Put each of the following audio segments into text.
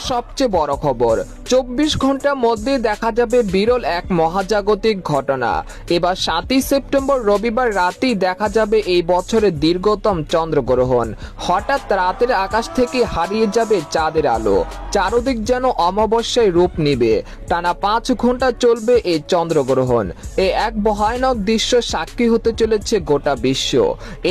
সবচেয়ে বড় খবর। চব্বিশ ঘণ্টার মধ্যে দেখা যাবে বিরল এক মহাজাগতিক ঘটনা। এবার সাতই সেপ্টেম্বর রবিবার রাতেই দেখা যাবে এই বছরের দীর্ঘতম চন্দ্রগ্রহণ। হঠাৎ রাতের আকাশ থেকে হারিয়ে যাবে চাঁদের আলো। চারদিক যেন অমাবস্যায় রূপ নিবে। টানা পাঁচ ঘণ্টা চলবে এই চন্দ্রগ্রহণ। এ এক ভয়ানক দৃশ্য সাক্ষী হতে চলেছে গোটা বিশ্ব।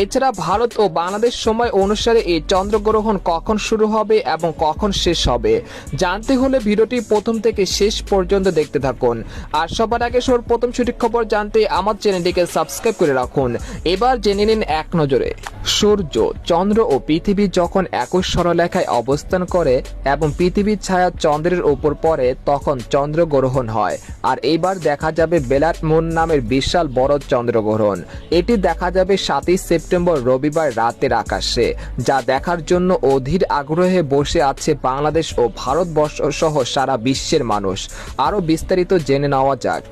এছাড়া ভারত ও বাংলাদেশ সময় অনুসারে এই চন্দ্রগ্রহণ কখন শুরু হবে এবং কখন শেষ হবে? জানতে হলে ভিডিওটি প্রথম থেকে শেষ পর্যন্ত দেখতে থাকুন। আর সবার আগে সর প্রথম সঠিক খবর জানতে আমার চ্যানেলটিকে সাবস্ক্রাইব করে রাখুন। এবার জেনে নিন এক নজরে। সূর্য, চন্দ্র ও পৃথিবী যখন একই সরলেখায় অবস্থান করে এবং পৃথিবীর ছায়া চন্দ্রের উপর পড়ে, তখন চন্দ্রগ্রহণ হয়। আর এইবার দেখা যাবে বেলাট মুন নামের বিশাল বড় চন্দ্রগ্রহণ এটি দেখা যাবে সাতই সেপ্টেম্বর রবিবার রাতের আকাশে, যা দেখার জন্য অধীর আগ্রহে বসে আছে বাংলাদেশ ও ভারতবর্ষ সহ সারা বিশ্বের মানুষ। আরও বিস্তারিত জেনে নেওয়া যাক।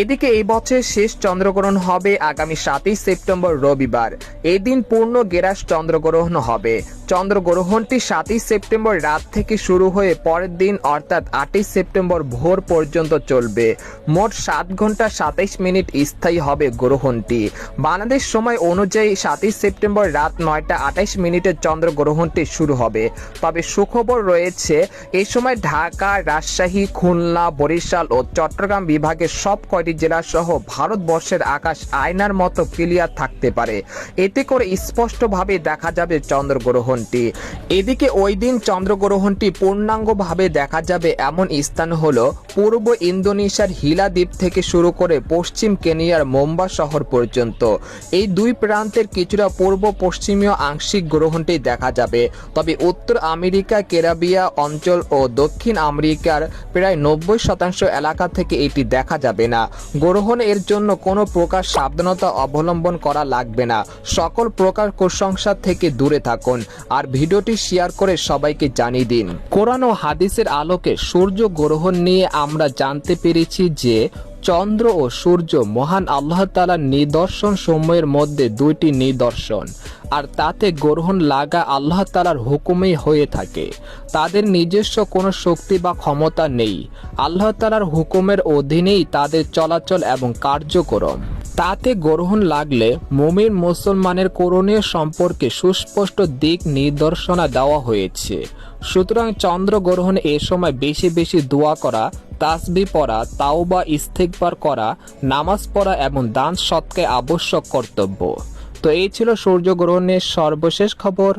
এদিকে এই বছরের শেষ চন্দ্রগ্রহণ হবে আগামী সাতই সেপ্টেম্বর রবিবার। এদিন পূর্ণ গেরাস চন্দ্রগ্রহণ হবে। চন্দ্রগ্রহণটি সাতই সেপ্টেম্বর রাত থেকে শুরু হয়ে পরের দিন অর্থাৎ আটই সেপ্টেম্বর ভোর পর্যন্ত চলবে। মোট সাত ঘণ্টা সাতাইশ মিনিট স্থায়ী হবে গ্রহণটি। বাংলাদেশ সময় অনুযায়ী সাতই সেপ্টেম্বর রাত নয়টা আঠাইশ মিনিটে চন্দ্রগ্রহণটি শুরু হবে। তবে সুখবর রয়েছে এই সময় ঢাকা, রাজশাহী, খুলনা, বরিশাল ও চট্টগ্রাম বিভাগের সব কয়টি জেলা সহ ভারতবর্ষের আকাশ আয়নার মতো ক্লিয়ার থাকতে পারে। এতে করে স্পষ্টভাবে দেখা যাবে চন্দ্রগ্রহণটি এদিকে ওই দিন চন্দ্রগ্রহণটি পূর্ণাঙ্গভাবে দেখা যাবে এমন স্থান হলো পূর্ব ইন্দোনেশিয়ার হিলা দ্বীপ থেকে শুরু করে পশ্চিম কেনিয়ার মোম্বা শহর পর্যন্ত। এই দুই প্রান্তের কিছুটা পূর্ব পশ্চিমীয় আংশিক গ্রহণটি দেখা যাবে। তবে উত্তর আমেরিকা কেরাবিয়া অঞ্চল ও দক্ষিণ আমেরিকার প্রায় নব্বই শতাংশ এলাকা থেকে এটি দেখা যাবে না। গ্রহণ এর জন্য কোনো প্রকার সাবধানতা অবলম্বন করা লাগবে না। সকল প্রকার কুসংসার থেকে দূরে থাকুন। আর ভিডিওটি শেয়ার করে সবাইকে জানিয়ে দিন। কোরআন ও হাদিসের আলোকে সূর্য গ্রহণ নিয়ে আমরা জানতে পেরেছি যে, চন্দ্র ও সূর্য মহান আল্লাহ তালার নিদর্শন সময়ের মধ্যে দুইটি নিদর্শন, আর তাতে গ্রহণ লাগা আল্লাহ তালার হুকুমেই হয়ে থাকে। তাদের নিজস্ব কোনো শক্তি বা ক্ষমতা নেই। আল্লাহ তালার হুকুমের অধীনেই তাদের চলাচল এবং কার্যক্রম। তাতে গ্রহণ লাগলে মুমিন মুসলমানের করণীয় সম্পর্কে সুস্পষ্ট দিক নির্দেশনা দেওয়া হয়েছে। সুতরাং চন্দ্রগ্রহণ এ সময় বেশি বেশি দোয়া করা, তাসবি পড়া, তাওবা ইস্তেকবার করা, নামাজ পড়া এবং দান সৎকে আবশ্যক কর্তব্য। তো এই ছিল সূর্যগ্রহণের সর্বশেষ খবর।